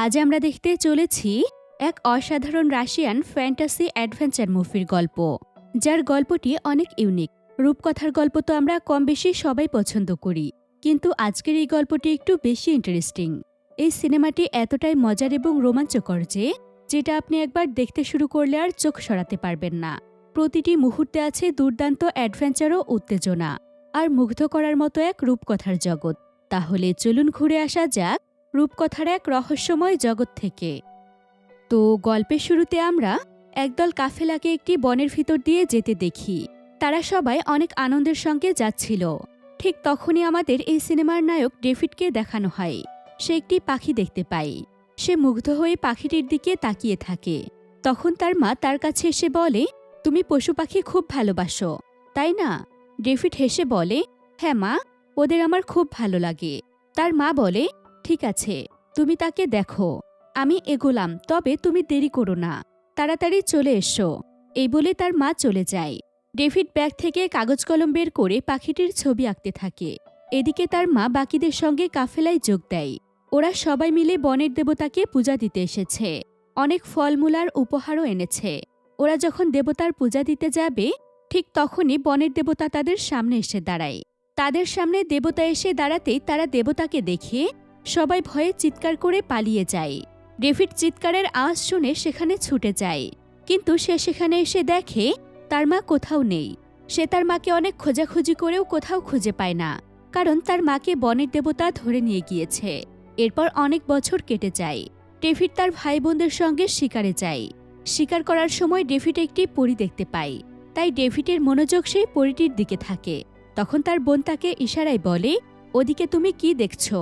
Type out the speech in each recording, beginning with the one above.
আজ আমরা দেখতে চলেছি এক অসাধারণ রাশিয়ান ফ্যান্টাসি অ্যাডভেঞ্চার মুভির গল্প, যার গল্পটি অনেক ইউনিক। রূপকথার গল্প তো আমরা কম বেশি সবাই পছন্দ করি, কিন্তু আজকের এই গল্পটি একটু বেশি ইন্টারেস্টিং এই সিনেমাটি এতটাই মজার এবং রোমাঞ্চকর যে, যেটা আপনি একবার দেখতে শুরু করলে আর চোখ সরাতে পারবেন না। প্রতিটি মুহূর্তে আছে দুর্দান্ত অ্যাডভেঞ্চার ও উত্তেজনা, আর মুগ্ধ করার মতো এক রূপকথার জগৎ। তাহলে চলুন ঘুরে আসা যাক রূপকথার এক রহস্যময় জগৎ থেকে। তো গল্পের শুরুতে আমরা একদল কাফেলাকে একটি বনের ভিতর দিয়ে যেতে দেখি। তারা সবাই অনেক আনন্দের সঙ্গে যাচ্ছিল। ঠিক তখনই আমাদের এই সিনেমার নায়ক ডেভিডকে দেখানো হয়। সে একটি পাখি দেখতে পায় সে মুগ্ধ হয়ে পাখিটির দিকে তাকিয়ে থাকে। তখন তার মা তার কাছে এসে বলে, তুমি পশু পাখি খুব ভালোবাসো, তাই না? ডেভিড হেসে বলে হ্যাঁ মা, ওদের আমার খুব ভালো লাগে। তার মা বলে ঠিক আছে, তুমি তাকে দেখো। আমি এগোলাম, তবে তুমি দেরি করো না। তাড়াতাড়ি চলে এসো। এই বলে তার মা চলে যায়। ডেভিড ব্যাগ থেকে কাগজ কলম বের করে পাখিটির ছবি আঁকতে থাকে। এদিকে তার মা বাকিদের সঙ্গে কাফেলায় যোগ দেয়। ওরা সবাই মিলে বনের দেবতাকে পূজা দিতে এসেছে। অনেক ফলমূলার উপহারও এনেছে। ওরা যখন দেবতার পূজা দিতে যাবে, ঠিক তখনই বনের দেবতা তাদের সামনে এসে দাঁড়ায়। তাদের সামনে দেবতা এসে দাঁড়াতেই তারা দেবতাকে দেখে সবাই ভয়ে চিৎকার করে পালিয়ে যায়। ডেভিড চিৎকারের আওয়াজ শুনে সেখানে ছুটে যায়। কিন্তু সে সেখানে এসে দেখে, তার মা কোথাও নেই। সে তার মাকে অনেক খোঁজাখুঁজি করেও কোথাও খুঁজে পায় না। কারণ তার মাকে বনের দেবতা ধরে নিয়ে গিয়েছে। এরপর অনেক বছর কেটে যায়। ডেভিড তার ভাই বোনদের সঙ্গে শিকারে যায়। শিকার করার সময় ডেভিড একটি পরী দেখতে পায়। তাই ডেভিডের মনোযোগ সেই পরীটির দিকে থাকে। তখন তার বোন তাকে ইশারায় বলে, ওদিকে তুমি কি দেখছ?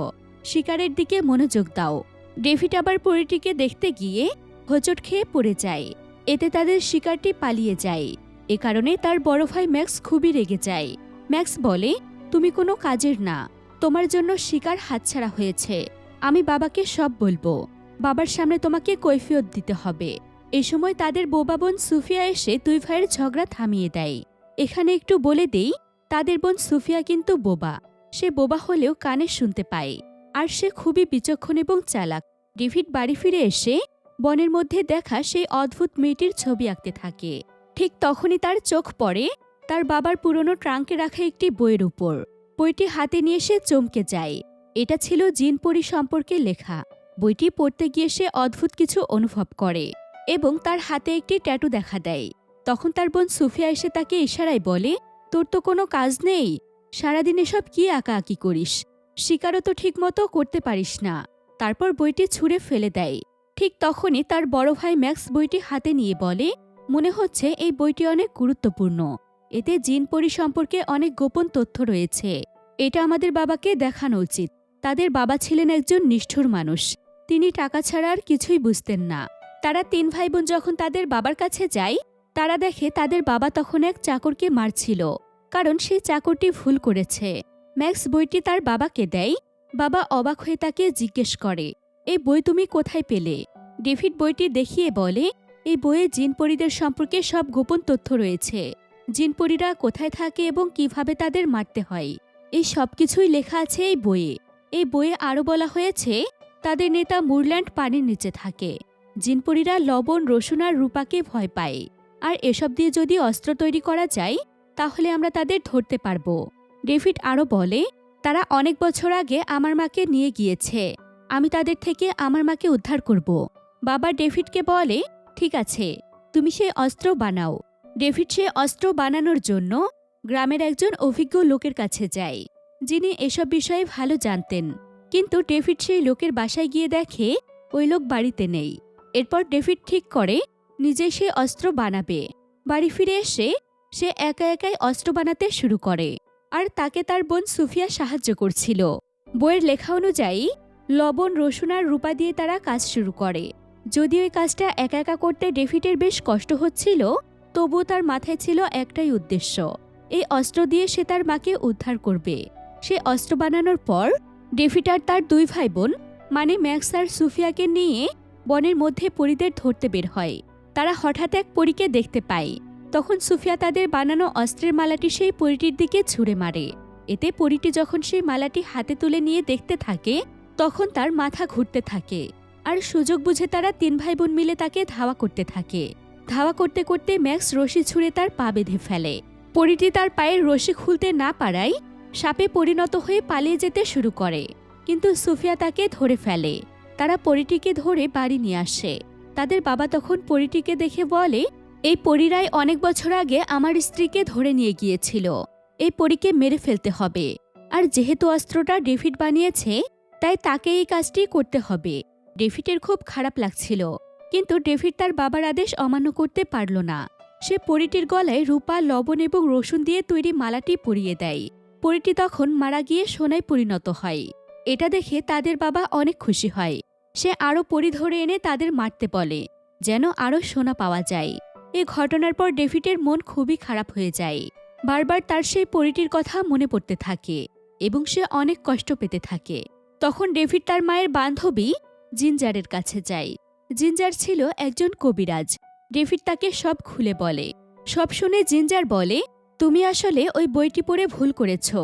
শিকারের দিকে মনোযোগ দাও। ডেভিড আবার পরীটিকে দেখতে গিয়ে হোঁচট খেয়ে পড়ে যায়। এতে তাদের শিকারটি পালিয়ে যায়। এ কারণে তার বড় ভাই ম্যাক্স খুবই রেগে যায়। ম্যাক্স বলে, তুমি কোনো কাজের না। তোমার জন্য শিকার হাতছাড়া হয়েছে। আমি বাবাকে সব বলব। বাবার সামনে তোমাকে কৈফিয়ত দিতে হবে। এ সময় তাদের বোবা বোন সুফিয়া এসে দুই ভাইয়ের ঝগড়া থামিয়ে দেয়। এখানে একটু বলে দেই, তাদের বোন সুফিয়া কিন্তু বোবা। সে বোবা হলেও কানে শুনতে পায়। আর সে খুবই বিচক্ষণ এবং চালাক। ডেভিড বাড়ি ফিরে এসে বনের মধ্যে দেখা সেই অদ্ভুত মেয়েটির ছবি আঁকতে থাকে। ঠিক তখনই তার চোখ পড়ে তার বাবার পুরনো ট্রাঙ্কে রাখা একটি বইয়ের উপর। বইটি হাতে নিয়ে সে চমকে যায়। এটা ছিল জিন পরি সম্পর্কে লেখা। বইটি পড়তে গিয়ে সে অদ্ভুত কিছু অনুভব করে এবং তার হাতে একটি ট্যাটু দেখা দেয়। তখন তার বোন সুফিয়া এসে তাকে ইশারায় বলে, তোর তো কোনো কাজ নেই। সারাদিন এসব কি আঁকা আঁকি করিস? শিকারও তো ঠিকমতো করতে পারিস না। তারপর বইটি ছুঁড়ে ফেলে দেয়। ঠিক তখনই তার বড় ভাই ম্যাক্স বইটি হাতে নিয়ে বলে, মনে হচ্ছে এই বইটি অনেক গুরুত্বপূর্ণ। এতে জিন পরি সম্পর্কে অনেক গোপন তথ্য রয়েছে। এটা আমাদের বাবাকে দেখানো উচিত। তাদের বাবা ছিলেন একজন নিষ্ঠুর মানুষ। তিনি টাকা ছাড়া আর কিছুই বুঝতেন না। তারা তিন ভাই বোন যখন তাদের বাবার কাছে যায়, তারা দেখে তাদের বাবা তখন এক চাকরকে মারছিল। কারণ সেই চাকরটি ভুল করেছে। ম্যাক্স বইটি তার বাবাকে দেয়। বাবা অবাক হয়ে তাকে জিজ্ঞেস করে, এই বই তুমি কোথায় পেলে? ডেভিড বইটি দেখিয়ে বলে, এই বইয়ে জিনপরিদের সম্পর্কে সব গোপন তথ্য রয়েছে। জিনপরিরা কোথায় থাকে এবং কীভাবে তাদের মারতে হয়, এই সব কিছুই লেখা আছে এই বইয়ে। এই বইয়ে আরও বলা হয়েছে, তাদের নেতা মুরল্যান্ড পানির নিচে থাকে। জিনপরিরা লবণ, রসুন আর রূপাকে ভয় পায়। আর এসব দিয়ে যদি অস্ত্র তৈরি করা যায়, তাহলে আমরা তাদের ধরতে পারব। ডেভিড আরও বলে, তারা অনেক বছর আগে আমার মাকে নিয়ে গিয়েছে। আমি তাদের থেকে আমার মাকে উদ্ধার করব। বাবা ডেভিডকে বলে, ঠিক আছে, তুমি সেই অস্ত্র বানাও। ডেভিড সে অস্ত্র বানানোর জন্য গ্রামের একজন অভিজ্ঞ লোকের কাছে যায়, যিনি এসব বিষয়ে ভালো জানতেন। কিন্তু ডেভিড সেই লোকের বাসায় গিয়ে দেখে, ওই লোক বাড়িতে নেই। এরপর ডেভিড ঠিক করে, নিজে সে অস্ত্র বানাবে। বাড়ি ফিরে এসে, সে একা একাই অস্ত্র বানাতে শুরু করে। আর তাকে তার বোন সুফিয়া সাহায্য করছিল। বইয়ের লেখা অনুযায়ী, লবণ, রসুন আর রূপা দিয়ে তারা কাজ শুরু করে। যদিও এই কাজটা একা একা করতে ডেভিডের বেশ কষ্ট হচ্ছিল, তবুও তার মাথায় ছিল একটাই উদ্দেশ্য। এই অস্ত্র দিয়ে সে তার মাকে উদ্ধার করবে। সে অস্ত্র বানানোর পর, ডেভিড আর তার দুই ভাই বোন মানে ম্যাক্স আর সুফিয়াকে নিয়ে বনের মধ্যে পরীদের ধরতে বের হয়। তারা হঠাৎ এক পরীকে দেখতে পায়। তখন সুফিয়া তাদের বানানো অস্ত্রের মালাটি সেই পরীটির দিকে ছুঁড়ে মারে। এতে পরীটি যখন সেই মালাটি হাতে তুলে নিয়ে দেখতে থাকে, তখন তার মাথা ঘুরতে থাকে। আর সুযোগ বুঝে তারা তিন ভাই বোন মিলে তাকে ধাওয়া করতে থাকে। ধাওয়া করতে করতে ম্যাক্স রশি ছুঁড়ে তার পা বেঁধে ফেলে। পরিটি তার পায়ের রশি খুলতে না পারায় সাপে পরিণত হয়ে পালিয়ে যেতে শুরু করে। কিন্তু সুফিয়া তাকে ধরে ফেলে। তারা পরিটিকে ধরে বাড়ি নিয়ে আসে। তাদের বাবা তখন পরিটিকে দেখে বলে এই পরিরাই অনেক বছর আগে আমার স্ত্রীকে ধরে নিয়ে গিয়েছিল। এই পরীকে মেরে ফেলতে হবে। আর যেহেতু অস্ত্রটা ডেভিড বানিয়েছে, তাই তাকে এই কাজটি করতে হবে। ডেভিডের খুব খারাপ লাগছিল। কিন্তু ডেভিড তার বাবার আদেশ অমান্য করতে পারল না। সে পরিটির গলায় রূপা, লবণ এবং রসুন দিয়ে তৈরি মালাটি পরিয়ে দেয়। পরিটি তখন মারা গিয়ে সোনায় পরিণত হয়। এটা দেখে তাদের বাবা অনেক খুশি হয়। সে আরও পরি ধরে এনে তাদের মারতে বলে, যেন আরও সোনা পাওয়া যায়। এই ঘটনার পর ডেভিডের মন খুবই খারাপ হয়ে যায়। বারবার তার সেই পরিটির কথা মনে পড়তে থাকে এবং সে অনেক কষ্ট পেতে থাকে। তখন ডেভিড তার মায়ের বান্ধবী জিঞ্জারের কাছে যায়। জিঞ্জার ছিল একজন কবিরাজ। ডেভিড তাকে সব খুলে বলে। সব শুনে জিঞ্জার বলে, তুমি আসলে ওই বইটি পড়ে ভুল করেছ।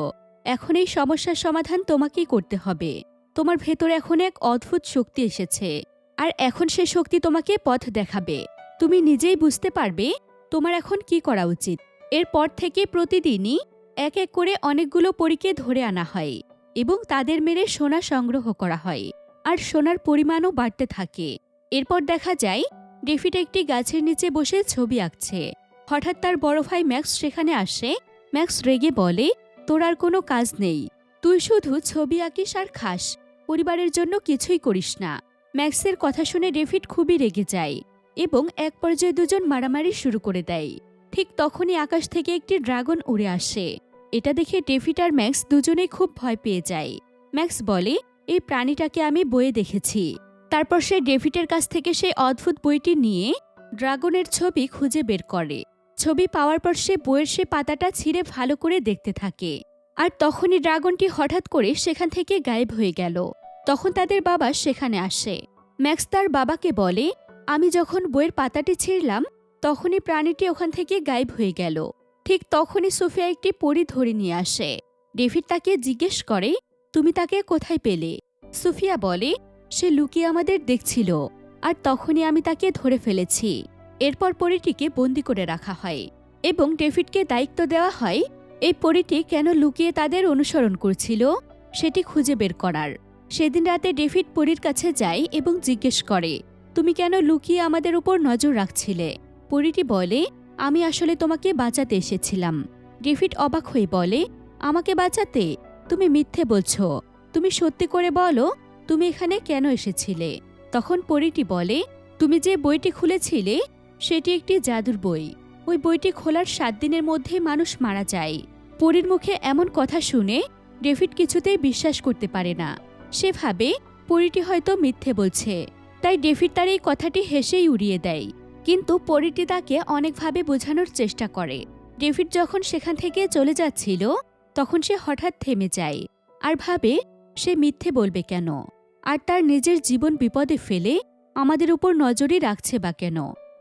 এখন এই সমস্যার সমাধান তোমাকেই করতে হবে। তোমার ভেতর এখন এক অদ্ভুত শক্তি এসেছে। আর এখন সে শক্তি তোমাকে পথ দেখাবে। তুমি নিজেই বুঝতে পারবে তোমার এখন কি করা উচিত। এরপর থেকে প্রতিদিনই এক এক করে অনেকগুলো পরীকে ধরে আনা হয় এবং তাদের মেরে সোনা সংগ্রহ করা হয় আর সোনার পরিমাণও বাড়তে থাকে। এরপর দেখা যায়, ডেভিড একটি গাছের নিচে বসে ছবি আঁকছে। হঠাৎ তার বড় ভাই ম্যাক্স সেখানে আসে। ম্যাক্স রেগে বলে, তোর আর কোনো কাজ নেই। তুই শুধু ছবি আঁকিস আর খাস। পরিবারের জন্য কিছুই করিস না। ম্যাক্সের কথা শুনে ডেভিড খুবই রেগে যায়। এবং এক পর্যায়ে দুজন মারামারি শুরু করে দেয়। ঠিক তখনই আকাশ থেকে একটি ড্রাগন উড়ে আসে। এটা দেখে ডেভিড আর ম্যাক্স দুজনেই খুব ভয় পেয়ে যায়। ম্যাক্স বলে, এই প্রাণীটাকে আমি বইয়ে দেখেছি। তারপর সে ডেভিডের কাছ থেকে সেই অদ্ভুত বইটি নিয়ে ড্রাগনের ছবি খুঁজে বের করে। ছবি পাওয়ার পর সে বইয়ের সে পাতাটা ছিঁড়ে ভালো করে দেখতে থাকে। আর তখনই ড্রাগনটি হঠাৎ করে সেখান থেকে গায়েব হয়ে গেল। তখন তাদের বাবা সেখানে আসে। ম্যাক্স তার বাবাকে বলে আমি যখন বইয়ের পাতাটি ছিঁড়লাম, তখনই প্রাণীটি ওখান থেকে গায়েব হয়ে গেল। ঠিক তখনই সোফিয়া একটি পরি ধরে নিয়ে আসে। ডেভিড তাকে জিজ্ঞেস করে, তুমি তাকে কোথায় পেলে? সুফিয়া বলে, সে লুকিয়ে আমাদের দেখছিল, আর তখনই আমি তাকে ধরে ফেলেছি। এরপর পরিটিকে বন্দি করে রাখা হয় এবং ডেভিডকে দায়িত্ব দেওয়া হয়, এই পরিটি কেন লুকিয়ে তাদের অনুসরণ করছিল? সেটি খুঁজে বের করার। সেদিন রাতে ডেভিড পরীর কাছে যায় এবং জিজ্ঞেস করে তুমি কেন লুকিয়ে আমাদের উপর নজর রাখছিলে? পরিটি বলে, আমি আসলে তোমাকে বাঁচাতে এসেছিলাম। ডেভিড অবাক হয়ে বলে, আমাকে বাঁচাতে? তুমি মিথ্যে বলছো। তুমি সত্যি করে বলো, তুমি এখানে কেন এসেছিলে? তখন পরিটি বলে, তুমি যে বইটি খুলেছিলে, সেটি একটি জাদুর বই। ওই বইটি খোলার সাত দিনের মধ্যে মানুষ মারা যায়। পরীর মুখে এমন কথা শুনে ডেভিড কিছুতেই বিশ্বাস করতে পারে না। সে ভাবে, পরিটি হয়তো মিথ্যে বলছে। তাই ডেভিড তার এই কথাটি হেসেই উড়িয়ে দেয়। কিন্তু পরিটি তাকে অনেকভাবে বোঝানোর চেষ্টা করে। ডেভিড যখন সেখান থেকে চলে যাচ্ছিল, তখন সে হঠাৎ থেমে যায় আর ভাবে, সে মিথ্যে বলবে কেন? আর তার নিজের জীবন বিপদে ফেলে আমাদের উপর নজরই রাখছে বা কেন?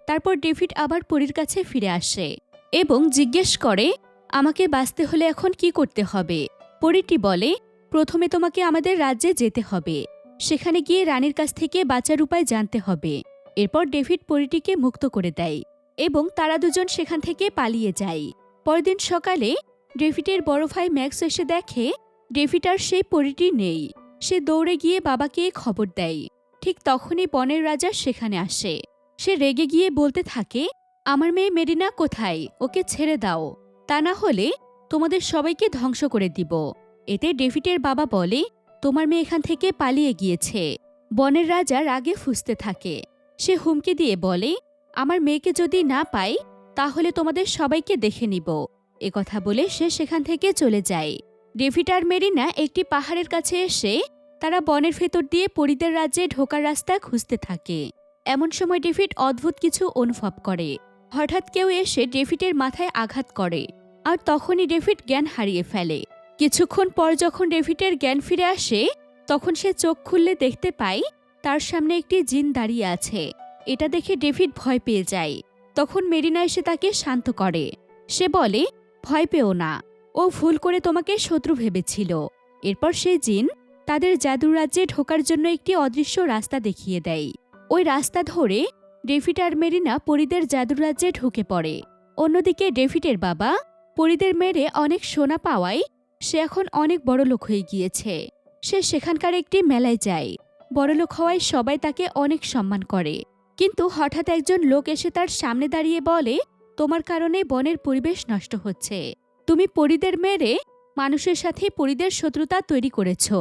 তারপর ডেভিড আবার পরীর কাছে ফিরে আসে এবং জিজ্ঞেস করে, আমাকে বাঁচতে হলে এখন কি করতে হবে? পরীটি বলে, প্রথমে তোমাকে আমাদের রাজ্যে যেতে হবে। সেখানে গিয়ে রানীর কাছ থেকে বাঁচার উপায় জানতে হবে। এরপর ডেভিড পরীটিকে মুক্ত করে দেয় এবং তারা দুজন সেখান থেকে পালিয়ে যায়। পরদিন সকালে ডেভিডের বড় ভাই ম্যাক্স এসে দেখে ডেভিড আর সেই পরীটি নেই। সে দৌড়ে গিয়ে বাবাকে খবর দেয়। ঠিক তখনই বনের রাজা সেখানে আসে। সে রেগে গিয়ে বলতে থাকে, আমার মেয়ে মেরিনা কোথায়? ওকে ছেড়ে দাও। তা না হলে তোমাদের সবাইকে ধ্বংস করে দিব। এতে ডেভিডের বাবা বলে তোমার মেয়ে এখান থেকে পালিয়ে গিয়েছে। বনের রাজা রাগে ফুসতে থাকে। সে হুমকি দিয়ে বলে, আমার মেয়েকে যদি না পাই, তাহলে তোমাদের সবাইকে দেখে নিব। কথা বলে সে সেখান থেকে চলে যায়। ডেভিড আর মেরিনা একটি পাহাড়ের কাছে এসে তারা বনের ভেতর দিয়ে পরিদের রাজ্যে ঢোকার রাস্তা খুঁজতে থাকে। এমন সময় ডেভিড অদ্ভুত কিছু অনুভব করে। হঠাৎ কেউ এসে ডেভিডের মাথায় আঘাত করে। আর তখনই ডেভিড জ্ঞান হারিয়ে ফেলে। কিছুক্ষণ পর যখন ডেভিডের জ্ঞান ফিরে আসে, তখন সে চোখ খুললে দেখতে পায় তার সামনে একটি জিন দাঁড়িয়ে আছে। এটা দেখে ডেভিড ভয় পেয়ে যায়। তখন মেরিনা এসে তাকে শান্ত করে। সে বলে, ভয় পেও না। ও ভুল করে তোমাকে শত্রু ভেবেছিল। এরপর সে জিন তাদের জাদুর রাজ্যে ঢোকার জন্য একটি অদৃশ্য রাস্তা দেখিয়ে দেয়। ওই রাস্তা ধরে ডেভিড আর মেরিনা পরিদের জাদুর রাজ্যে ঢুকে পড়ে। অন্যদিকে ডেভিডের বাবা পরিদের মেরে অনেক সোনা পাওয়ায় সে এখন অনেক বড় লোক হয়ে গিয়েছে। সে সেখানকার একটি মেলায় যায়। বড়লোক হওয়ায় সবাই তাকে অনেক সম্মান করে। কিন্তু হঠাৎ একজন লোক এসে তার সামনে দাঁড়িয়ে বলে, তোমার কারণে বনের পরিবেশ নষ্ট হচ্ছে। তুমি পরিদের মেরে মানুষের সাথে পরিদের শত্রুতা তৈরি করেছ।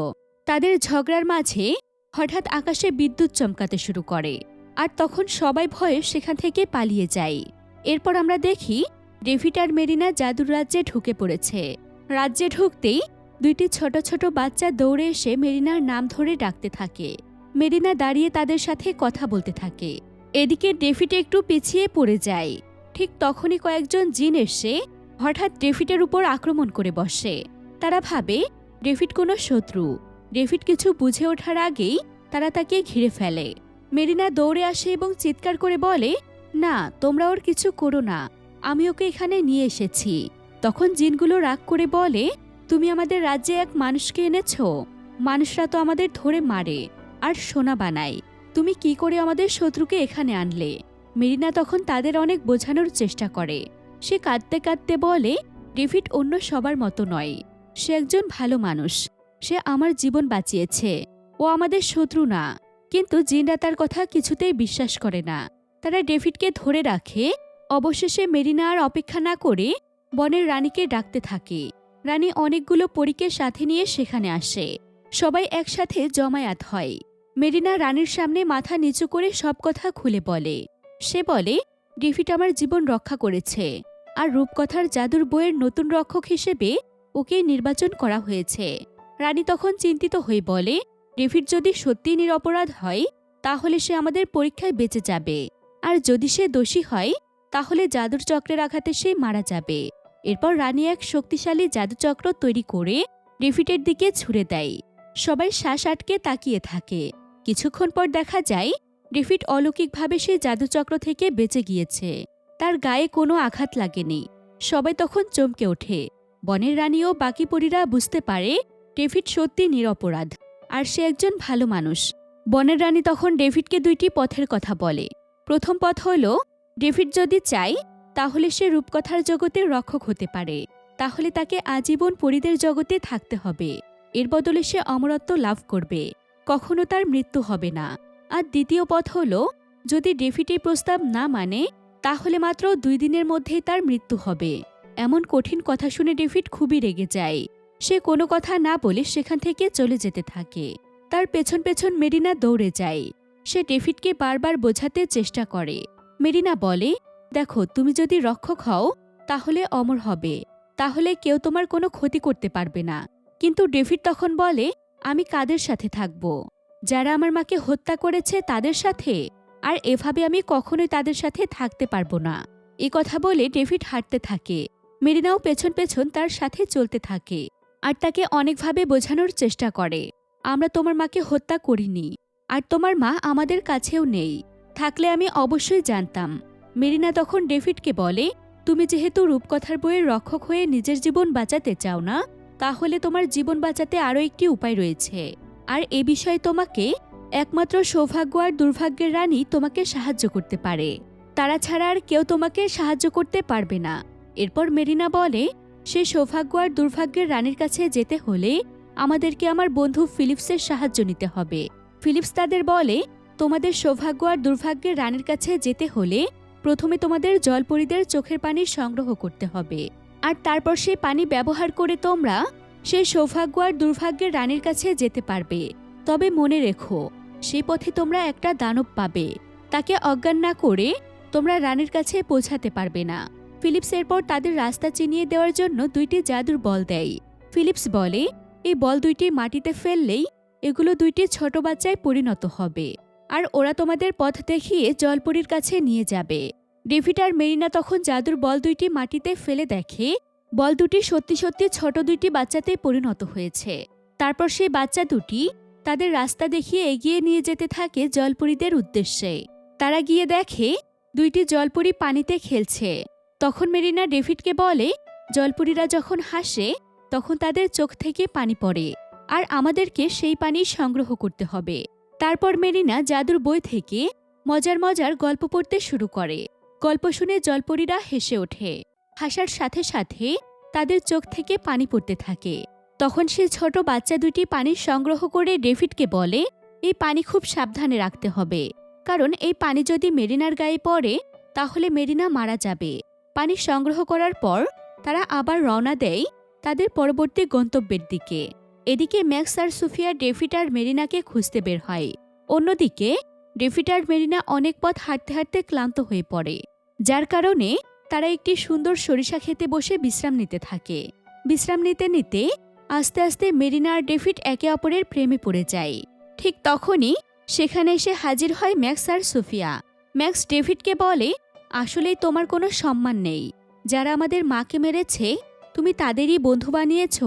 তাদের ঝগড়ার মাঝে হঠাৎ আকাশে বিদ্যুৎ চমকাতে শুরু করে। আর তখন সবাই ভয়ে সেখান থেকে পালিয়ে যায়। এরপর আমরা দেখি, ডেভিড আর মেরিনা জাদুর রাজ্যে ঢুকে পড়েছে। রাজ্যে ঢুকতেই দুইটি ছোট ছোট বাচ্চা দৌড়ে এসে মেরিনার নাম ধরে ডাকতে থাকে। মেরিনা দাঁড়িয়ে তাদের সাথে কথা বলতে থাকে। এদিকে ডেভিড একটু পিছিয়ে পড়ে যায়। ঠিক তখনই কয়েকজন জিন এসে হঠাৎ ডেফিটের উপর আক্রমণ করে বসে। তারা ভাবে, ডেভিড কোনো শত্রু। ডেভিড কিছু বুঝে ওঠার আগেই তারা তাকে ঘিরে ফেলে। মেরিনা দৌড়ে আসে এবং চিৎকার করে বলে, না, তোমরা ওর কিছু করো না। আমি ওকে এখানে নিয়ে এসেছি। তখন জিনগুলো রাগ করে বলে, তুমি আমাদের রাজ্যে এক মানুষকে এনেছ। মানুষরা তো আমাদের ধরে মারে আর সোনা বানায়। তুমি কি করে আমাদের শত্রুকে এখানে আনলে? মেরিনা তখন তাদের অনেক বোঝানোর চেষ্টা করে। সে কাঁদতে কাঁদতে বলে, ডেভিড অন্য সবার মতো নয়। সে একজন ভালো মানুষ। সে আমার জীবন বাঁচিয়েছে। ও আমাদের শত্রু না। কিন্তু জিনরা তার কথা কিছুতেই বিশ্বাস করে না। তারা ডেভিডকে ধরে রাখে। অবশেষে মেরিনা আর অপেক্ষা না করে বনের রানীকে ডাকতে থাকে। রানী অনেকগুলো পরীকে সাথে নিয়ে সেখানে আসে। সবাই একসাথে জমায়াত হয়। মেরিনা রানীর সামনে মাথা নিচু করে সব কথা খুলে বলে। সে বলে ডেভিড আমার জীবন রক্ষা করেছে। আর রূপকথার জাদুর বইয়ের নতুন রক্ষক হিসেবে ওকে নির্বাচন করা হয়েছে। রানী তখন চিন্তিত হয়ে বলে ডেভিড যদি সত্যি নিরপরাধ হয়, তাহলে সে আমাদের পরীক্ষায় বেঁচে যাবে। আর যদি সে দোষী হয়, তাহলে জাদুর চক্রের আঘাতে সে মারা যাবে। এরপর রানী এক শক্তিশালী জাদুচক্র তৈরি করে ডেভিডের দিকে ছুড়ে দেয়। সবাই শ্বাস আটকে তাকিয়ে থাকে। কিছুক্ষণ পর দেখা যায় ডেভিড অলৌকিকভাবে সেই জাদুচক্র থেকে বেঁচে গিয়েছে। তার গায়ে কোনো আঘাত লাগেনি। সবাই তখন চমকে ওঠে। বনের রানীও বাকি পরীরা বুঝতে পারে ডেভিড সত্যি নিরপরাধ, আর সে একজন ভালো মানুষ। বনের রানী তখন ডেভিডকে দুইটি পথের কথা বলে। প্রথম পথ হল ডেভিড যদি চায় তাহলে সে রূপকথার জগতে রক্ষক হতে পারে। তাহলে তাকে আজীবন পরীদের জগতে থাকতে হবে। এর বদলে সে অমরত্ব লাভ করবে। কখনো তার মৃত্যু হবে না। আর দ্বিতীয় পথ হল, যদি এই প্রস্তাব না মানে তাহলে মাত্র দুই দিনের মধ্যেই তার মৃত্যু হবে। এমন কঠিন কথা শুনে ডেভিড খুবই রেগে যায়। সে কোনো কথা না বলে সেখান থেকে চলে যেতে থাকে। তার পেছন পেছন মেরিনা দৌড়ে যায়। সে ডেভিডকে বারবার বোঝাতে চেষ্টা করে। মেরিনা বলে দেখো, তুমি যদি রক্ষক হও, তাহলে অমর হবে। তাহলে কেউ তোমার কোনো ক্ষতি করতে পারবে না। কিন্তু ডেভিড তখন বলে, আমি কাদের সাথে থাকব? যারা আমার মাকে হত্যা করেছে তাদের সাথে? আর এভাবে আমি কখনোই তাদের সাথে থাকতে পারব না। এ কথা বলে ডেভিড হাঁটতে থাকে। মেরিনাও পেছন পেছন তার সাথে চলতে থাকে আর তাকে অনেকভাবে বোঝানোর চেষ্টা করে। আমরা তোমার মাকে হত্যা করিনি, আর তোমার মা আমাদের কাছেও নেই। থাকলে আমি অবশ্যই জানতাম। মেরিনা তখন ডেভিডকে বলে, তুমি যেহেতু রূপকথার বইয়ের রক্ষক হয়ে নিজের জীবন বাঁচাতে চাও না, তাহলে তোমার জীবন বাঁচাতে আরও একটি উপায় রয়েছে। আর এ বিষয়ে তোমাকে একমাত্র সৌভাগ্য আর দুর্ভাগ্যের রানী তোমাকে সাহায্য করতে পারে। তারা ছাড়া আর কেউ তোমাকে সাহায্য করতে পারবে না। এরপর মেরিনা বলে, সে সৌভাগ্য আর দুর্ভাগ্যের রানীর কাছে যেতে হলে আমাদেরকে আমার বন্ধু ফিলিপসের সাহায্য নিতে হবে। ফিলিপস তাদের বলে, তোমাদের সৌভাগ্য আর দুর্ভাগ্যের রানীর কাছে যেতে হলে প্রথমে তোমাদের জলপরীদের চোখের পানি সংগ্রহ করতে হবে। আর তারপর সেই পানি ব্যবহার করে তোমরা সেই সৌভাগ্য আর দুর্ভাগ্যের রানীর কাছে যেতে পারবে। তবে মনে রেখো সেই পথে তোমরা একটা দানব পাবে। তাকে অজ্ঞান না করে তোমরা রানীর কাছে পৌঁছাতে পারবে না। ফিলিপস এরপর তাদের রাস্তা চিনিয়ে দেওয়ার জন্য দুইটি জাদুর বল দেয়। ফিলিপস বলে, এই বল দুইটি মাটিতে ফেললেই এগুলো দুইটি ছোট বাচ্চায় পরিণত হবে। আর ওরা তোমাদের পথ দেখিয়ে জলপরীর কাছে নিয়ে যাবে। ডেভিড আর মেরিনা তখন জাদুর বল দুইটি মাটিতে ফেলে দেখে, বল দুটি সত্যি সত্যি ছোট দুইটি বাচ্চাতে পরিণত হয়েছে। তারপর সেই বাচ্চা দুটি তাদের রাস্তা দেখিয়ে এগিয়ে নিয়ে যেতে থাকে জলপরীদের উদ্দেশ্যে। তারা গিয়ে দেখে, দুইটি জলপরী পানিতে খেলছে। তখন মেরিনা ডেভিডকে বলে, জলপরীরা যখন হাসে, তখন তাদের চোখ থেকে পানি পড়ে। আর আমাদেরকে সেই পানি সংগ্রহ করতে হবে। তারপর মেরিনা জাদুর বই থেকে মজার মজার গল্প পড়তে শুরু করে। গল্প শুনে জলপরীরা হেসে ওঠে। হাসার সাথে সাথে তাদের চোখ থেকে পানি পড়তে থাকে। তখন সে ছোট বাচ্চা দুটি পানি সংগ্রহ করে ডেভিডকে বলে, এই পানি খুব সাবধানে রাখতে হবে। কারণ এই পানি যদি মেরিনার গায়ে পড়ে, তাহলে মেরিনা মারা যাবে। পানি সংগ্রহ করার পর তারা আবার রওনা দেয় তাদের পরবর্তী গন্তব্যের দিকে। এদিকে ম্যাক্স আর সুফিয়া আর মেরিনাকে খুঁজতে বের হয়। অন্যদিকে আর মেরিনা অনেক পথ হাঁটতে হাঁটতে ক্লান্ত হয়ে পড়ে। যার কারণে তারা একটি সুন্দর সরিষা খেতে বসে বিশ্রাম নিতে থাকে। বিশ্রাম নিতে নিতে আস্তে আস্তে মেরিনা আর ডেভিড একে অপরের প্রেমে পড়ে যায়। ঠিক তখনই সেখানে এসে হাজির হয় ম্যাক্স আর সুফিয়া। ম্যাক্স ডেভিডকে বলে, আসলেই তোমার কোনো সম্মান নেই। যারা আমাদের মাকে মেরেছে, তুমি তাদেরই বন্ধু বানিয়েছ।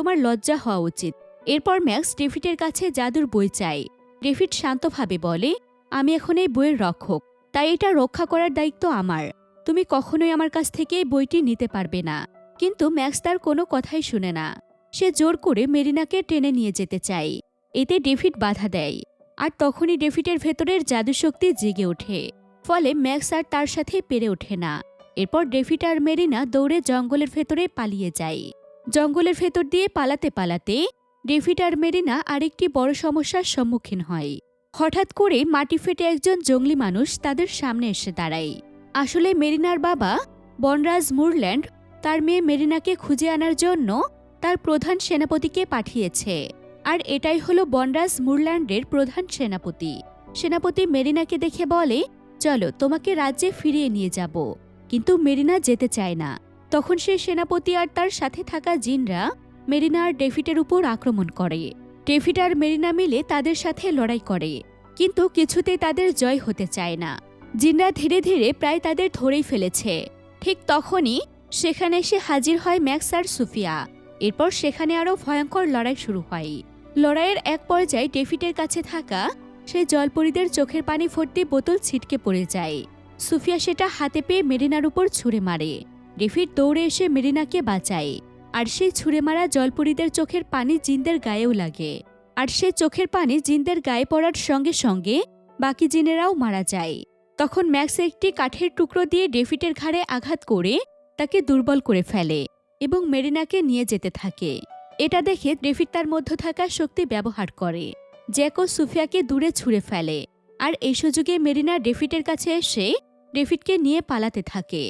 তোমার লজ্জা হওয়া উচিত। এরপর ম্যাক্স ডেভিডের কাছে জাদুর বই চাই ডেভিড শান্তভাবে বলে, আমি এখন এই বইয়ের রক্ষক, তাই এটা রক্ষা করার দায়িত্ব আমার। তুমি কখনোই আমার কাছ থেকে এই বইটি নিতে পারবে না। কিন্তু ম্যাক্স তার কোনো কথাই শুনে না। সে জোর করে মেরিনাকে টেনে নিয়ে যেতে চায়। এতে ডেভিড বাধা দেয়। আর তখনই ডেভিডের ভেতরের জাদুশক্তি জেগে ওঠে। ফলে ম্যাক্স আর তার সাথে পেরে ওঠে না। এরপর ডেভিড আর মেরিনা দৌড়ে জঙ্গলের ভেতরে পালিয়ে যায়। জঙ্গলের ভেতর দিয়ে পালাতে পালাতে ডেভিড আর মেরিনা আরেকটি বড় সমস্যার সম্মুখীন হয়। হঠাৎ করে মাটি ফেটে একজন জঙ্গলি মানুষ তাদের সামনে এসে দাঁড়ায়। আসলে মেরিনার বাবা বনরাজ মুরল্যান্ড তার মেয়ে মেরিনাকে খুঁজে আনার জন্য তার প্রধান সেনাপতিকে পাঠিয়েছে। আর এটাই হলো বনরাজ মুরল্যান্ডের প্রধান সেনাপতি। সেনাপতি মেরিনাকে দেখে বলে, চলো তোমাকে রাজ্যে ফিরিয়ে নিয়ে যাব। কিন্তু মেরিনা যেতে চায় না। তখন সে সেনাপতি আর তার সাথে থাকা জিনরা মেরিনা আর ডেভিডের উপর আক্রমণ করে। ডেভিড আর মেরিনা মিলে তাদের সাথে লড়াই করে, কিন্তু কিছুতেই তাদের জয় হতে চায় না। জিনরা ধীরে ধীরে প্রায় তাদের ধরেই ফেলেছে। ঠিক তখনই সেখানে এসে হাজির হয় ম্যাক্স আর সুফিয়া। এরপর সেখানে আরও ভয়ঙ্কর লড়াই শুরু হয়। লড়াইয়ের এক পর্যায়ে ডেভিডের কাছে থাকা সেই জলপরীদের চোখের পানি ভর্তি বোতল ছিটকে পড়ে যায়। সুফিয়া সেটা হাতে পেয়ে মেরিনার উপর ছুঁড়ে মারে। ডেভিড দৌড়ে এসে মেরিনাকে বাঁচায়। আর সেই ছুঁড়ে মারা জলপরীদের চোখের পানি জিনদের গায়েও লাগে। আর সে চোখের পানি জিনদের গায়ে পড়ার সঙ্গে সঙ্গে বাকি জিনেরাও মারা যায়। তখন ম্যাক্স একটি কাঠের টুকরো দিয়ে ডেফিটের ঘাড়ে আঘাত করে তাকে দুর্বল করে ফেলে এবং মেরিনাকে নিয়ে যেতে থাকে। এটা দেখে ডেভিড তার মধ্য থাকা শক্তি ব্যবহার করে। জ্যাকো সুফিয়াকে দূরে ছুঁড়ে ফেলে। আর এই সুযোগে মেরিনা ডেফিটের কাছে এসে ডেভিডকে নিয়ে পালাতে থাকে।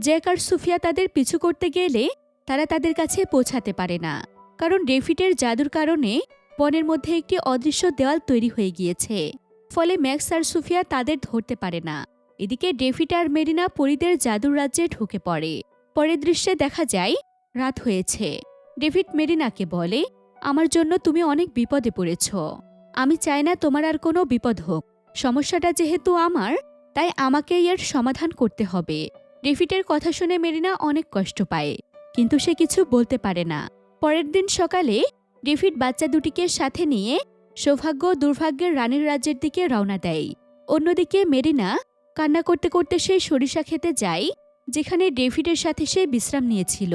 জ্যাক আর সুফিয়া তাদের পিছু করতে গেলে তারা তাদের কাছে পৌঁছাতে পারে না। কারণ ডেভিডের জাদুর কারণে বনের মধ্যে একটি অদৃশ্য দেওয়াল তৈরি হয়ে গিয়েছে। ফলে ম্যাক্স আর সুফিয়া তাদের ধরতে পারে না। এদিকে ডেভিড আর মেরিনা পরীদের জাদুর রাজ্যে ঢুকে পড়ে। পরের দৃশ্যে দেখা যায়, রাত হয়েছে। ডেভিড মেরিনাকে বলে, আমার জন্য তুমি অনেক বিপদে পড়েছ। আমি চাই না তোমার আর কোনো বিপদ হোক। সমস্যাটা যেহেতু আমার, তাই আমাকে এর সমাধান করতে হবে। ডেভিডের কথা শুনে মেরিনা অনেক কষ্ট পায়, কিন্তু সে কিছু বলতে পারে না। পরের দিন সকালে ডেভিড বাচ্চা দুটিকে সাথে নিয়ে সৌভাগ্য দুর্ভাগ্যের রানীর রাজ্যের দিকে রওনা দেয়। অন্যদিকে মেরিনা কান্না করতে করতে সেই সরিষা খেতে যায়, যেখানে ডেভিডের সাথে সে বিশ্রাম নিয়েছিল।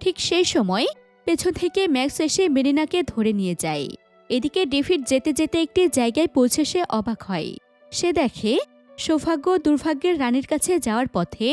ঠিক সেই সময় পেছন থেকে ম্যাক্স এসে মেরিনাকে ধরে নিয়ে যায়। এদিকে ডেভিড যেতে যেতে একটি জায়গায় পৌঁছে সে অবাক হয়। সে দেখে সৌভাগ্য দুর্ভাগ্যের রানীর কাছে যাওয়ার পথে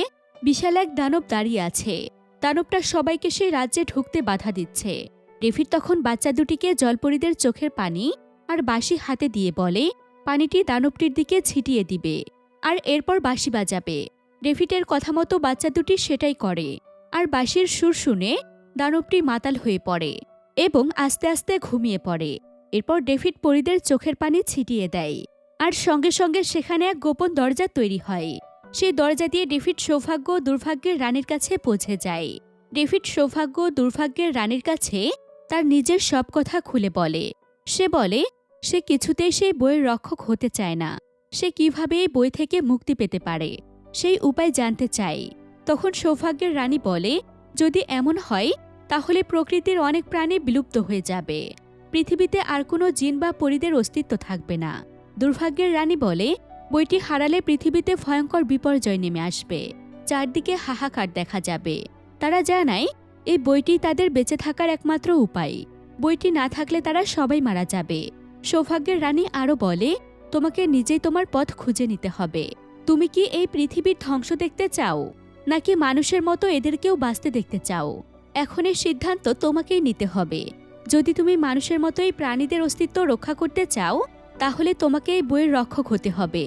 বিশাল এক দানব দাঁড়িয়ে আছে। দানবটা সবাইকে সেই রাজ্যে ঢুকতে বাধা দিচ্ছে। ডেভিড তখন বাচ্চা দুটিকে জলপরীদের চোখের পানি আর বাঁশি হাতে দিয়ে বলে, পানিটি দানবটির দিকে ছিটিয়ে দিবে আর এরপর বাঁশি বাজাবে। ডেভিডের কথা মতো বাচ্চা দুটি সেটাই করে আর বাঁশির সুর শুনে দানবটি মাতাল হয়ে পড়ে এবং আস্তে আস্তে ঘুমিয়ে পড়ে। এরপর ডেভিড পরিদের চোখের পানি ছিটিয়ে দেয় আর সঙ্গে সঙ্গে সেখানে এক গোপন দরজা তৈরি হয়। সেই দরজা দিয়ে ডেভিড সৌভাগ্য দুর্ভাগ্যের রানীর কাছে পৌঁছে যায়। ডেভিড সৌভাগ্য দুর্ভাগ্যের রানীর কাছে তার নিজের সব কথা খুলে বলে। সে বলে, সে কিছুতেই সেই বইয়ের রক্ষক হতে চায় না। সে কীভাবে এই বই থেকে মুক্তি পেতে পারে? সেই উপায় জানতে চাই। তখন সৌভাগ্যের রানী বলে, যদি এমন হয়, তাহলে প্রকৃতির অনেক প্রাণী বিলুপ্ত হয়ে যাবে। পৃথিবীতে আর কোনো জিন বা পরিদের অস্তিত্ব থাকবে না। দুর্ভাগ্যের রানী বলে বইটি হারালে পৃথিবীতে ভয়ঙ্কর বিপর্যয় নেমে আসবে। চারদিকে হাহাকার দেখা যাবে। তারা জানায়, এই বইটি তাদের বেঁচে থাকার একমাত্র উপায়। বইটি না থাকলে তারা সবাই মারা যাবে। সৌভাগ্যের রানী আরও বলে, তোমাকে নিজেই তোমার পথ খুঁজে নিতে হবে। তুমি কি এই পৃথিবীর ধ্বংস দেখতে চাও? নাকি মানুষের মতো এদেরকেও বাঁচতে দেখতে চাও? এখন এই সিদ্ধান্ত তোমাকেই নিতে হবে। যদি তুমি মানুষের মতো এই প্রাণীদের অস্তিত্ব রক্ষা করতে চাও তাহলে তোমাকে এই বইয়ের রক্ষক হতে হবে।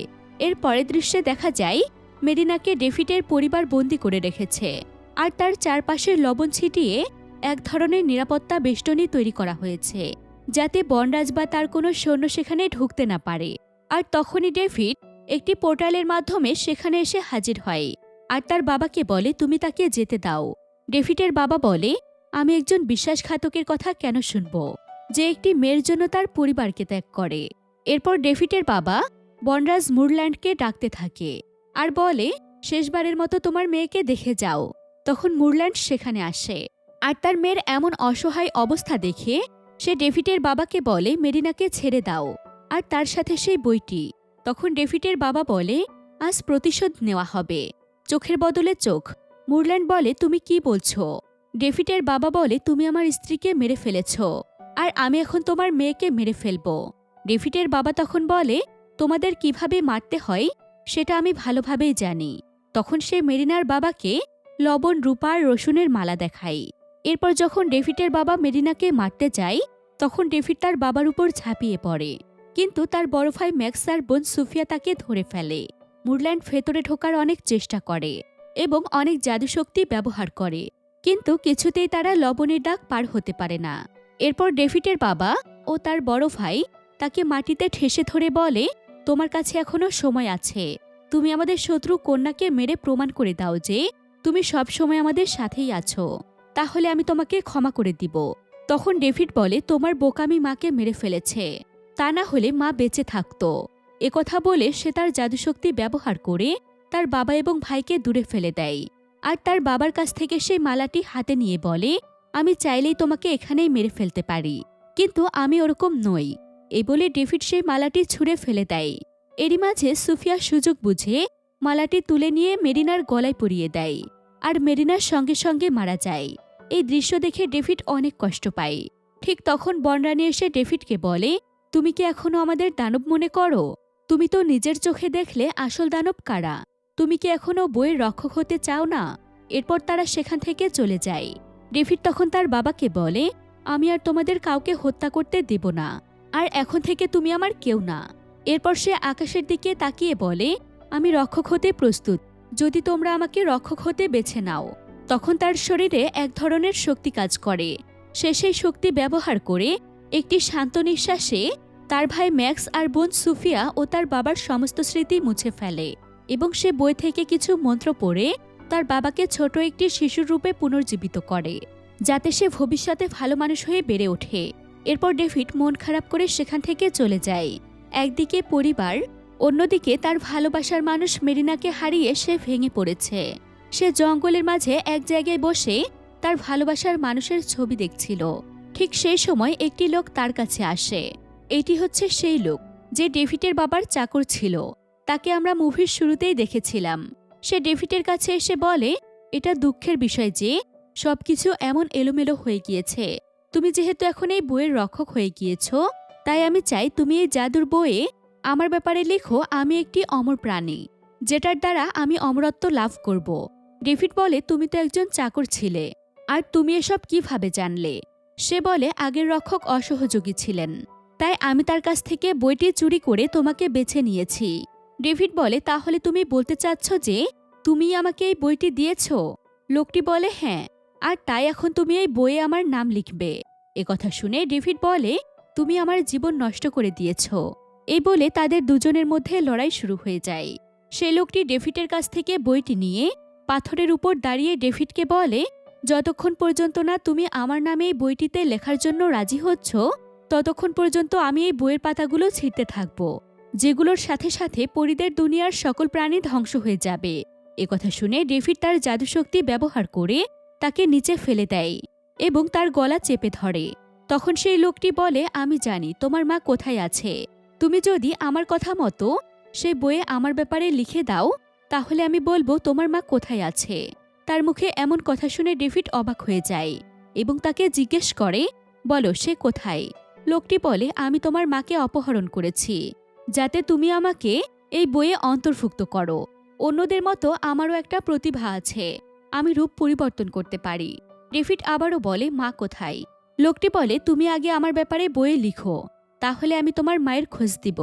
এর পরের দৃশ্যে দেখা যায়, মেরিনাকে ডেভিডের পরিবার বন্দি করে রেখেছে আর তার চারপাশে লবণ ছিটিয়ে এক ধরনের নিরাপত্তা বেষ্টনী তৈরি করা হয়েছে, যাতে বনরাজ বা তার কোনো সৈন্য সেখানে ঢুকতে না পারে। আর তখনই ডেভিড একটি পোর্টালের মাধ্যমে সেখানে এসে হাজির হয় আর তার বাবাকে বলে, তুমি তাকে যেতে দাও। ডেভিডের বাবা বলে, আমি একজন বিশ্বাসঘাতকের কথা কেন শুনব, যে একটি মেয়ের জন্য তার পরিবারকে ত্যাগ করে? এরপর ডেভিডের বাবা বনরাজ মুরল্যান্ডকে ডাকতে থাকে আর বলে, শেষবারের মতো তোমার মেয়েকে দেখে যাও। তখন মুরল্যান্ড সেখানে আসে আর তার মেয়ের এমন অসহায় অবস্থা দেখে সে ডেভিডের বাবাকে বলে, মেরিনাকে ছেড়ে দাও। আর তার সাথে সেই বইটি। তখন ডেভিডের বাবা বলে, আজ প্রতিশোধ নেওয়া হবে। চোখের বদলে চোখ। মুরল্যান্ড বলে, তুমি কি বলছো? ডেভিডের বাবা বলে, তুমি আমার স্ত্রীকে মেরে ফেলেছ। আর আমি এখন তোমার মেয়েকে মেরে ফেলব। ডেভিডের বাবা তখন বলে, তোমাদের কীভাবে মারতে হয়, সেটা আমি ভালোভাবেই জানি। তখন সে মেরিনার বাবাকে লবণ রূপার রসুনের মালা দেখায়। এরপর যখন ডেভিডের বাবা মেরিনাকে মারতে যায়, তখন ডেভিড তার বাবার উপর ঝাঁপিয়ে পড়ে। কিন্তু তার বড় ভাই ম্যাক্স আর বোন সুফিয়া তাকে ধরে ফেলে। মুরল্যান্ড ভেতরে ঢোকার অনেক চেষ্টা করে এবং অনেক জাদুশক্তি ব্যবহার করে। কিন্তু কিছুতেই তারা লবণের দাগ পার হতে পারে না। এরপর ডেভিডের বাবা ও তার বড় ভাই তাকে মাটিতে ঠেসে ধরে বলে, তোমার কাছে এখনও সময় আছে। তুমি আমাদের শত্রু কন্যাকে মেরে প্রমাণ করে দাও যে, তুমি সব সময় আমাদের সাথেই আছো। তাহলে আমি তোমাকে ক্ষমা করে দিব। তখন ডেভিড বলে, তোমার বোকামি মাকে মেরে ফেলেছে। তা না হলে মা বেঁচে থাকতো। একথা বলে সে তার জাদুশক্তি ব্যবহার করে তার বাবা এবং ভাইকে দূরে ফেলে দেয়। আর তার বাবার কাছ থেকে সেই মালাটি হাতে নিয়ে বলে, আমি চাইলেই তোমাকে এখানেই মেরে ফেলতে পারি। কিন্তু আমি ওরকম নই। এই বলে ডেভিড সেই মালাটি ছুঁড়ে ফেলে দেয়। এরই মাঝে সুফিয়া সুযোগ বুঝে মালাটি তুলে নিয়ে মেরিনার গলায় পরিয়ে দেয় আর মেরিনার সঙ্গে সঙ্গে মারা যায়। এই দৃশ্য দেখে ডেভিড অনেক কষ্ট পায়। ঠিক তখন বনরানী এসে ডেভিডকে বলে, তুমি কি এখনও আমাদের দানব মনে করো? তুমি তো নিজের চোখে দেখলে আসল দানব কারা? তুমি কি এখনও বইয়ের রক্ষক হতে চাও না? এরপর তারা সেখান থেকে চলে যায়। ডেভিড তখন তার বাবাকে বলে, আমি আর তোমাদের কাউকে হত্যা করতে দেব না। আর এখন থেকে তুমি আমার কেউ না। এরপর সে আকাশের দিকে তাকিয়ে বলে, আমি রক্ষক হতে প্রস্তুত। যদি তোমরা আমাকে রক্ষক হতে বেছে নাও, তখন তার শরীরে এক ধরনের শক্তি কাজ করে। সে সেই শক্তি ব্যবহার করে একটি শান্ত নিঃশ্বাসে তার ভাই ম্যাক্স আর বোন সুফিয়া ও তার বাবার সমস্ত স্মৃতি মুছে ফেলে এবং সে বই থেকে কিছু মন্ত্র পড়ে তার বাবাকে ছোট একটি শিশুর রূপে পুনর্জীবিত করে, যাতে সে ভবিষ্যতে ভালো মানুষ হয়ে বেড়ে ওঠে। এরপর ডেভিড মন খারাপ করে সেখান থেকে চলে যায়। একদিকে পরিবার, অন্যদিকে তার ভালোবাসার মানুষ মেরিনাকে হারিয়ে সে ভেঙে পড়েছে। সে জঙ্গলের মাঝে এক জায়গায় বসে তার ভালোবাসার মানুষের ছবি দেখছিল। ঠিক সেই সময় একটি লোক তার কাছে আসে। এটি হচ্ছে সেই লোক যে ডেভিডের বাবার চাকর ছিল। তাকে আমরা মুভির শুরুতেই দেখেছিলাম। সে ডেভিডের কাছে এসে বলে, এটা দুঃখের বিষয় যে সবকিছু এমন এলোমেলো হয়ে গিয়েছে। তুমি যেহেতু এখন এই বইয়ের রক্ষক হয়ে গিয়েছ, তাই আমি চাই তুমি এই জাদুর বইয়ে আমার ব্যাপারে লেখো, আমি একটি অমর প্রাণী, যেটার দ্বারা আমি অমরত্ব লাভ করব ডেভিড বলে, তুমি তো একজন চাকর ছিলে, আর তুমি এসব কীভাবে জানলে সে বলে, আগের রক্ষক অসহযোগী ছিলেন, তাই আমি তার কাছ থেকে বইটি চুরি করে তোমাকে বেছে নিয়েছি ডেভিড বলে, তাহলে তুমি বলতে চাচ্ছ যে তুমি আমাকে এই বইটি দিয়েছ লোকটি বলে হ্যাঁ আর তাই এখন তুমি এই বইয়ে আমার নাম লিখবে। এ কথা শুনে ডেভিড বলে, তুমি আমার জীবন নষ্ট করে দিয়েছ। এই বলে তাদের দুজনের মধ্যে লড়াই শুরু হয়ে যায়। সেই লোকটি ডেভিডের কাছ থেকে বইটি নিয়ে পাথরের উপর দাঁড়িয়ে ডেভিডকে বলে, যতক্ষণ পর্যন্ত না তুমি আমার নামে এই বইটিতে লেখার জন্য রাজি হচ্ছ, ততক্ষণ পর্যন্ত আমি এই বইয়ের পাতাগুলো ছিঁড়তে থাকব, যেগুলোর সাথে সাথে পরিদের দুনিয়ার সকল প্রাণী ধ্বংস হয়ে যাবে। একথা শুনে ডেভিড তার জাদুশক্তি ব্যবহার করে তাকে নিচে ফেলে দেয় এবং তার গলা চেপে ধরে। তখন সেই লোকটি বলে, আমি জানি, তোমার মা কোথায় আছে? তুমি যদি আমার কথা মতো সেই বইয়ে আমার ব্যাপারে লিখে দাও, তাহলে আমি বলব, তোমার মা কোথায় আছে? তার মুখে এমন কথা শুনে ডেভিড অবাক হয়ে যায় এবং তাকে জিজ্ঞেস করে, বলো, সে কোথায়? লোকটি বলে, আমি তোমার মাকে অপহরণ করেছি, যাতে তুমি আমাকে এই বইয়ে অন্তর্ভুক্ত করো। অন্যদের মতো আমারও একটা প্রতিভা আছে। আমি রূপ পরিবর্তন করতে পারি। ডেভিড আবারও বলে, মা কোথায়? লোকটি বলে, তুমি আগে আমার ব্যাপারে বইয়ে লিখো, তাহলে আমি তোমার মায়ের খোঁজ দিব।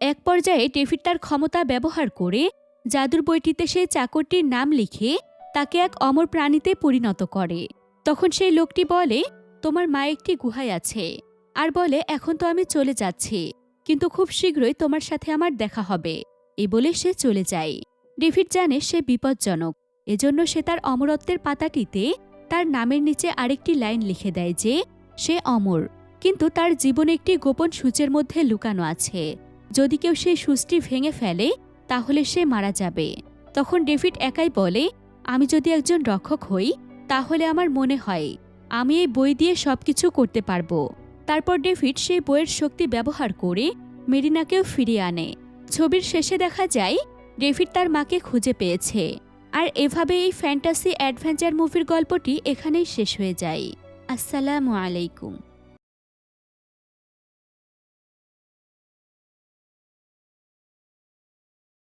এক পর্যায়ে ডেভিড তার ক্ষমতা ব্যবহার করে জাদুর বইটিতে সেই চাকরটির নাম লিখে তাকে এক অমর প্রাণীতে পরিণত করে। তখন সেই লোকটি বলে, তোমার মা একটি গুহায় আছে। আর বলে, এখন তো আমি চলে যাচ্ছি, কিন্তু খুব শীঘ্রই তোমার সাথে আমার দেখা হবে। এ বলে সে চলে যায়। ডেভিড জানে সে বিপজ্জনক। এজন্য সে তার অমরত্বের পাতাটিতে তার নামের নিচে আরেকটি লাইন লিখে দেয় যে, সে অমর, কিন্তু তার জীবনে একটি গোপন সূচের মধ্যে লুকানো আছে। যদি কেউ সেই সূচটি ভেঙে ফেলে, তাহলে সে মারা যাবে। তখন ডেভিড একাই বলে, আমি যদি একজন রক্ষক হই, তাহলে আমার মনে হয়, আমি এই বই দিয়ে সবকিছু করতে পারব। তারপর ডেভিড সেই বইয়ের শক্তি ব্যবহার করে মেরিনাকেও ফিরিয়ে আনে। ছবির শেষে দেখা যায়, ডেভিড তার মাকে খুঁজে পেয়েছে। আর এভাবে এই ফ্যান্টাসি অ্যাডভেঞ্চার মুভির গল্পটি এখানেই শেষ হয়ে যায়। আসসালামু আলাইকুম।